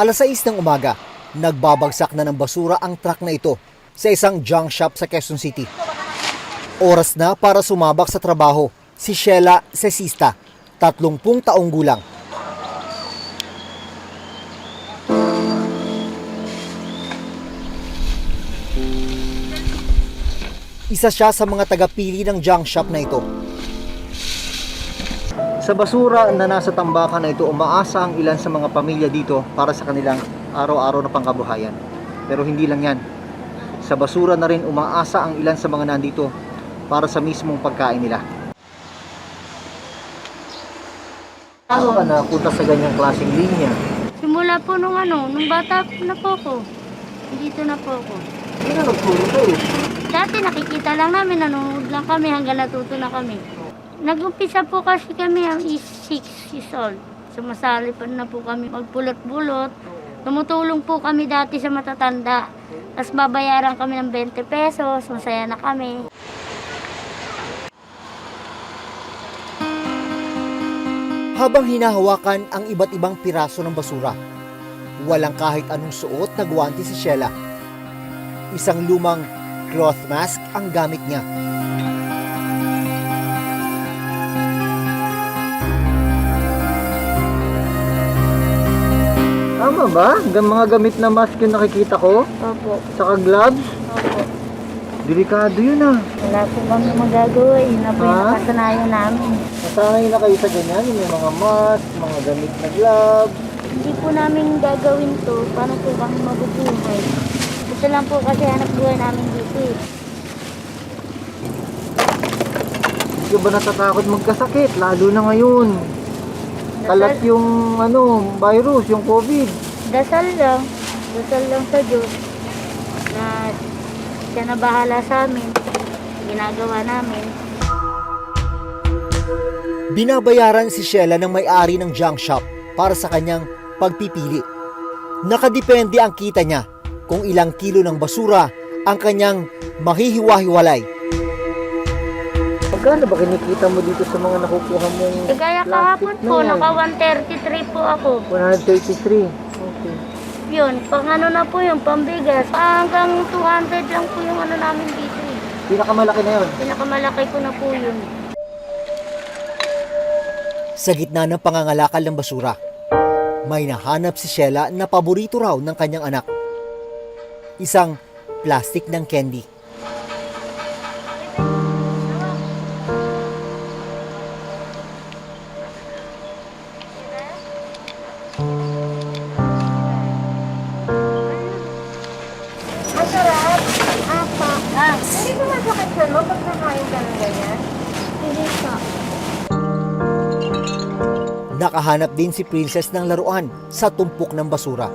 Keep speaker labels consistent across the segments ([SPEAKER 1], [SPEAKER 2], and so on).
[SPEAKER 1] Alas 6 ng umaga, nagbabagsak na ng basura ang truck na ito sa isang junk shop sa Quezon City. Oras na para sumabak sa trabaho si Sheila Cesista, 30 taong gulang. Isa siya sa mga tagapili ng junk shop na ito. Sa basura na nasa tambakan na ito, umaasa ang ilan sa mga pamilya dito para sa kanilang araw-araw na pangkabuhayan. Pero hindi lang yan. Sa basura na rin umaasa ang ilan sa mga nandito para sa mismong pagkain nila. Paano ka napunta sa ganyang klaseng linya?
[SPEAKER 2] Simula po nung ano, nung bata na po ko. Dito na po ako.
[SPEAKER 1] Hindi na nagturo kayo.
[SPEAKER 2] Dati nakikita lang namin, nanonood lang kami hanggang natuto na kami. Nag-umpisa po kasi kami ang is 6 years old. Sumasali pa na po kami magpulot-bulot. Tumutulong po kami dati sa matatanda. Tapos babayaran kami ng 20 pesos, masaya na kami.
[SPEAKER 1] Habang hinahawakan ang iba't ibang piraso ng basura, walang kahit anong suot na guwanti si Sheila. Isang lumang cloth mask ang gamit niya. Tama ba? Ang mga gamit na mask yung nakikita ko?
[SPEAKER 2] Opo,
[SPEAKER 1] Saka gloves?
[SPEAKER 2] opo.
[SPEAKER 1] Delikado yun ah.
[SPEAKER 2] Wala po kami magagawa. Yun na po yung
[SPEAKER 1] Ha?
[SPEAKER 2] nakasanayan namin.
[SPEAKER 1] Nasanay na kayo sa ganyan, yung may mga mask, mga gamit na gloves.
[SPEAKER 2] Hindi po namin gagawin to. Paano po kami mabubuhay? Ito lang po kasi hanap buhay namin dito eh.
[SPEAKER 1] Hindi ka ba natatakot magkasakit? Lalo na ngayon. Kalat yung ano, virus, yung COVID.
[SPEAKER 2] Dasal lang. Dasal lang sa Diyos na siya na bahala sa amin. Ginagawa namin.
[SPEAKER 1] Binabayaran si Sheila ng may-ari ng junk shop para sa kanyang pagpipili. Nakadepende ang kita niya kung ilang kilo ng basura ang kanyang mahihiwa-hiwalay. Magkano ba kinikita mo dito sa mga nakukuha mong
[SPEAKER 2] E kaya kahapon po, naka 133 po ako.
[SPEAKER 1] 133. Okay.
[SPEAKER 2] Yun, pang ano na po yung pambigas. Hanggang 200 lang po yung ano namin dito eh.
[SPEAKER 1] Pinakamalaki na yon.
[SPEAKER 2] Pinakamalaki ko na po yun.
[SPEAKER 1] Sa gitna ng pangangalakal ng basura, may nahanap si Sheila na paborito raw ng kanyang anak. Isang plastic ng candy.
[SPEAKER 2] Hindi ko masakit sa mo pag nakain ka ng ganyan? Hindi pa.
[SPEAKER 1] Nakahanap din si Princess ng laruan sa tumpok ng basura.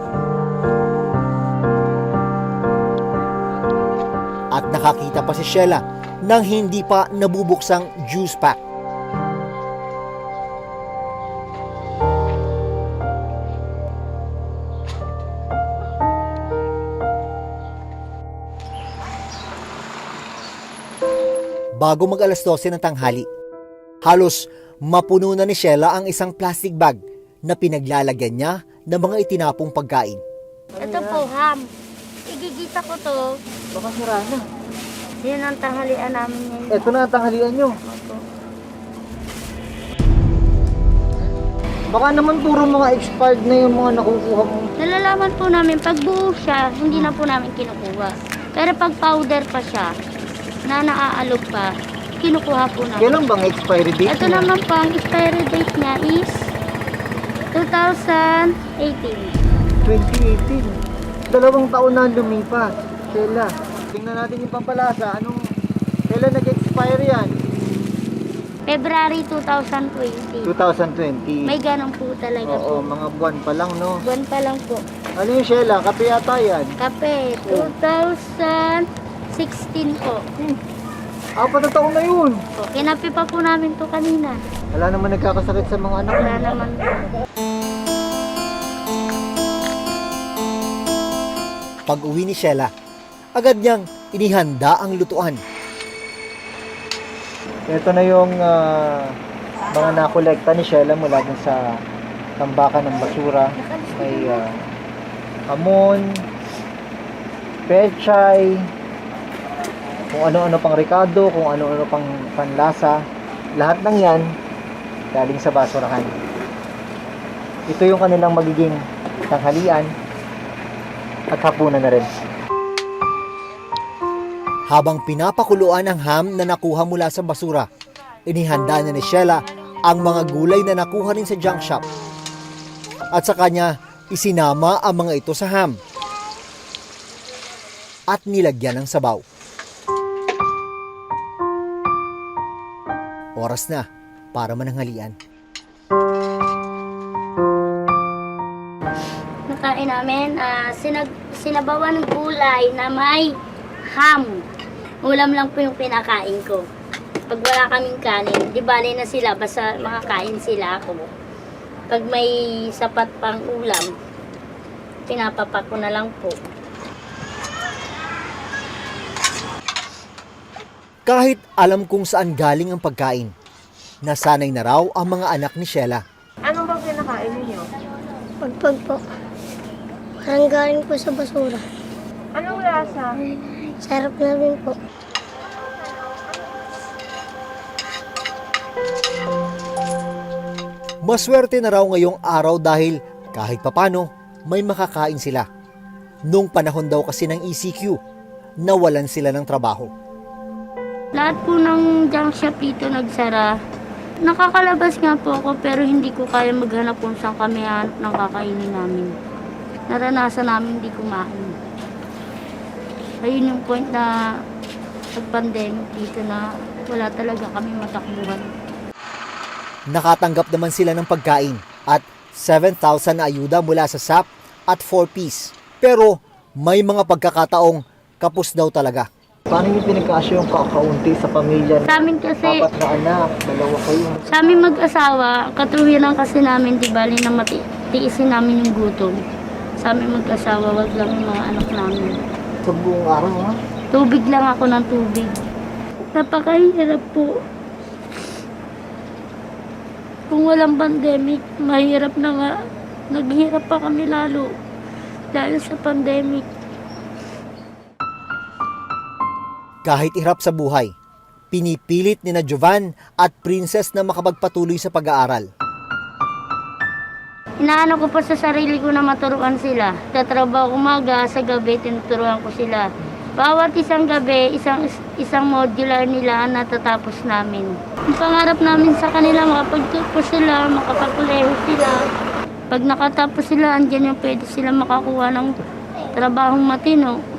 [SPEAKER 1] At nakakita pa si Sheila ng hindi pa nabubuksang juice pack. Bago mag alas 12 ng tanghali, halos mapuno na ni Sheila ang isang plastic bag na pinaglalagyan niya ng mga itinapong pagkain.
[SPEAKER 2] Ito po, ham. Igigisa ko to.
[SPEAKER 1] Baka sira na.
[SPEAKER 2] Yun ang tanghalian namin ngayon.
[SPEAKER 1] Ito na ang tanghalian nyo. Baka naman puro mga expired na yung mga nakukuha mo.
[SPEAKER 2] Nalalaman po namin, pag buo siya, hindi na po namin kinukuha. Pero pag powder pa siya, na naaalog pa, kinukuha po namin.
[SPEAKER 1] Kailan bang expiry date?
[SPEAKER 2] Ito
[SPEAKER 1] niya?
[SPEAKER 2] naman po, ang expiry date niya is 2018.
[SPEAKER 1] 2018. Dalawang taon na lumipas. Sheila, tingnan natin yung pampalasa. Anong, kailan nag-expire yan?
[SPEAKER 2] February 2020.
[SPEAKER 1] 2020.
[SPEAKER 2] May ganun po talaga
[SPEAKER 1] Oo,
[SPEAKER 2] po.
[SPEAKER 1] mga buwan pa lang, no?
[SPEAKER 2] Buwan pa lang po.
[SPEAKER 1] Ano yung Sheila? Kape yata yan.
[SPEAKER 2] Kape, 2016 po.
[SPEAKER 1] Apat na taon na yun.
[SPEAKER 2] po. Kinape pa po namin to kanina.
[SPEAKER 1] Wala naman nagkakasakit sa mga anak.
[SPEAKER 2] Wala naman po.
[SPEAKER 1] Pag uwi ni Sheila, agad niyang inihanda ang lutuan. Ito na yung ah, mga nakolekta ni Sheila mula dun sa tambakan ng basura. May ah, hamon, pechay, kung ano-ano pang ricado, kung ano-ano pang panlasa. Lahat ng yan, galing sa basurahan. Ito yung kanilang magiging tanghalian at hapunan na rin. Habang pinapakuluan ang ham na nakuha mula sa basura, inihanda na ni Sheila ang mga gulay na nakuha rin sa junk shop. At sa kanya, isinama ang mga ito sa ham at nilagyan ng sabaw. Oras na para mananghalian.
[SPEAKER 2] Nakain namin, ah, sinag, sinabawan ng gulay na may ham. Ulam lang po yung pinakain ko. Pag wala kaming kanin, di bali na sila, basta makakain sila ako. Pag may sapat pang ulam, pinapapak ko na lang po.
[SPEAKER 1] Kahit alam kung saan galing ang pagkain, nasanay na raw ang mga anak ni Sheila.
[SPEAKER 3] Ano bang kinakain ninyo?
[SPEAKER 4] Pagpag po. Parang galing po sa basura.
[SPEAKER 3] Anong lasa?
[SPEAKER 4] Sarap na rin po.
[SPEAKER 1] Maswerte na raw ngayong araw dahil kahit papano may makakain sila. Nung panahon daw kasi ng ECQ, nawalan sila ng trabaho.
[SPEAKER 2] Lahat po ng junk shop dito nagsara. Nakakalabas nga po ako pero hindi ko kaya maghanap kung saan kami hanap ng kakainin namin. Naranasan namin hindi kumain. Ayun yung point na pag-pandemic dito na wala talaga kami matakbuhan.
[SPEAKER 1] Nakatanggap naman sila ng pagkain at 7,000 na ayuda mula sa SAP at 4Ps. Pero may mga pagkakataong kapos daw talaga. Paano yung pinagkasya yung kakaunti sa pamilya?
[SPEAKER 2] Sa amin kasi,
[SPEAKER 1] na anak, dalawa kayo.
[SPEAKER 2] sa amin mag-asawa, katruhiran kasi namin, di bali na mati tiisin namin yung gutom. Sa amin mag-asawa, wag lang yung mga anak namin.
[SPEAKER 1] Sa buong araw, ha?
[SPEAKER 2] Tubig lang ako ng tubig. Napakahirap po. Kung walang pandemic, mahirap na nga. Naghirap pa kami lalo. Dahil sa pandemic.
[SPEAKER 1] Kahit hirap sa buhay, pinipilit ni na Jovan at Princess na makapagpatuloy sa pag-aaral.
[SPEAKER 2] Inaano ko pa sa sarili ko na maturuan sila. Tatrabaho umaga, sa gabi, tinuturuan ko sila. Bawat isang gabi, isang isang modular nila ang natatapos namin. Ang pangarap namin sa kanila, makapagtapos sila, makapagkuleho sila. Pag nakatapos sila, andyan yung pwede sila makakuha ng trabahong matino.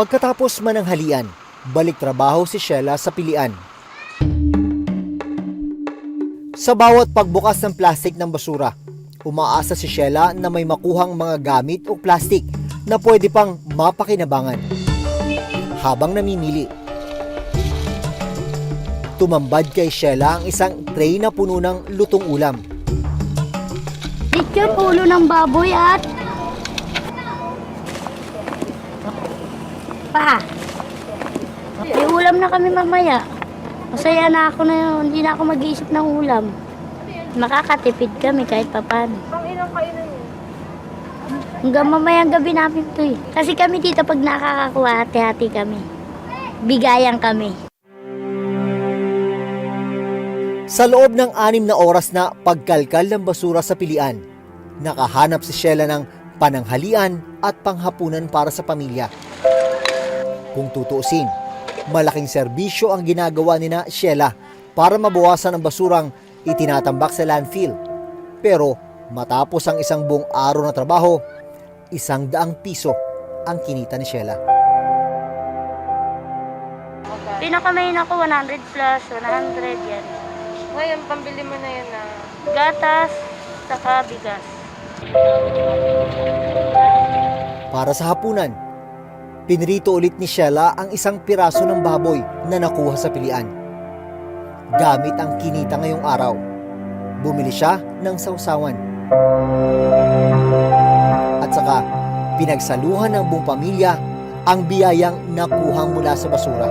[SPEAKER 1] Pagkatapos mananghalian, balik trabaho si Sheila sa pilian. Sa bawat pagbukas ng plastik ng basura, umaasa si Sheila na may makuhang mga gamit o plastik na pwede pang mapakinabangan. Habang namimili, tumambad kay Sheila ang isang tray na puno ng lutong ulam.
[SPEAKER 2] Picture ulo ng baboy at pa. May ulam na kami mamaya. Masaya na ako na yun. Hindi na ako mag-iisip ng ulam. Makakatipid kami kahit papan.
[SPEAKER 3] Pang ilang kainan niyo?
[SPEAKER 2] Hanggang mamayang gabi namin to eh. Kasi kami dito pag nakakakuha, hati-hati kami. Bigayan kami.
[SPEAKER 1] Sa loob ng anim na oras na pagkalkal ng basura sa pilian, nakahanap si Sheila ng pananghalian at panghapunan para sa pamilya. Kung tutuusin, malaking serbisyo ang ginagawa ni na Sheila para mabawasan ang basurang itinatambak sa landfill. Pero matapos ang isang buong araw na trabaho, isang daang piso ang kinita ni Sheila.
[SPEAKER 2] Pinakamain ako 100 plus, 100 yan.
[SPEAKER 3] Ngayon, pambili mo na yan na
[SPEAKER 2] Gatas, saka bigas.
[SPEAKER 1] Para sa hapunan, pinrito ulit ni Sheila ang isang piraso ng baboy na nakuha sa pilian. Gamit ang kinita ngayong araw, bumili siya ng sausawan. At saka, pinagsaluhan ng buong pamilya ang biyayang nakuhang mula sa basura.